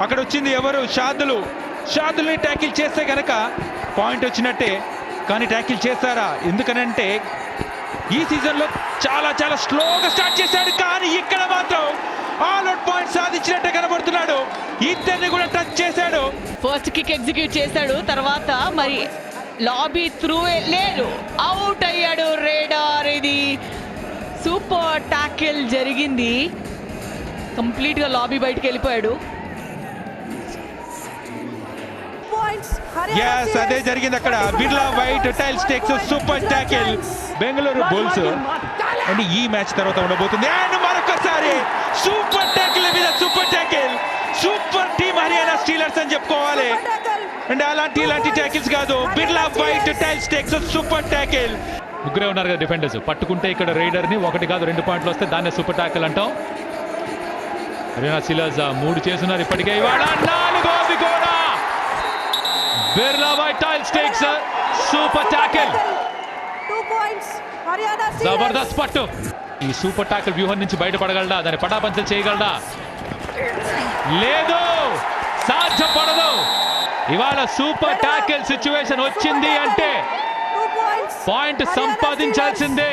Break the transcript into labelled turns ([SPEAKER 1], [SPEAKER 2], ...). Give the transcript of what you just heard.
[SPEAKER 1] అక్కడ వచ్చింది ఎవరు? షాదులు. షాదుల్ని ట్యాకిల్ చేస్తే కనుక పాయింట్ వచ్చినట్టే. కానీ ట్యాకిల్ చేశారా? ఎందుకనంటే ఈ సీజన్లో చాలా చాలా స్లోగా స్టార్ట్ చేశాడు. కానీ ఇక్కడ మాత్రం ఆల్ అవుట్ పాయింట్ సాధించినట్టే కనబడుతున్నాడు. ఇద్దరిని కూడా టచ్ చేశాడు.
[SPEAKER 2] ఫస్ట్ కిక్ ఎగ్జిక్యూట్ చేశాడు. తర్వాత మరి లాబీ త్రూ లేదు. అవుట్ అయ్యాడు రేడార్. ఇది సూపర్ టాకిల్ జరిగింది. కంప్లీట్గా లాబీ బయటకు వెళ్ళిపోయాడు
[SPEAKER 3] points. Haryana
[SPEAKER 1] ఎస్ అదే జరిగింది అక్కడ.
[SPEAKER 3] 25
[SPEAKER 1] Birla White. Tile stakes. Super tackle. Bengaluru Bulls and ఈ మ్యాచ్ తర్వాత ఉండబోతుంది. అండ్ మరొకసారి సూపర్ టాకిల్ మీద super tackle super team Haryana Steelers అని చెప్పుకోవాలి. అండ్ అలాంటి ఇలాంటి ట్యాకిల్స్ కాదు. Birla White tile stakes super tackle
[SPEAKER 4] ముగ్గురే ఉన్నారు కదా డిఫెండర్స్ పట్టుకుంటే ఇక్కడ రైడర్ని ఒకటి కాదు రెండు పాయింట్లు వస్తే దాన్నే సూపర్ టాకిల్ అంటాం. హరియానా సిలర్స్ మూడు చేస్తున్నారు ఇప్పటికే. ఇవాళ నాలుగోది కూడా Birla White tile stakes super tackle
[SPEAKER 3] Two points. Haryana
[SPEAKER 4] జబర్దస్త్ పట్టు ఈ సూపర్ టాకిల్ వ్యూహం నుంచి బయటపడగలడా? దాన్ని పటాపంచలు చేయగలడా? లేదు. సాధ్యపడదు ఇవాళ సూపర్ టాకిల్ సిచ్యువేషన్ వచ్చింది అంటే పాయింట్ సంపాదించాల్సిందే.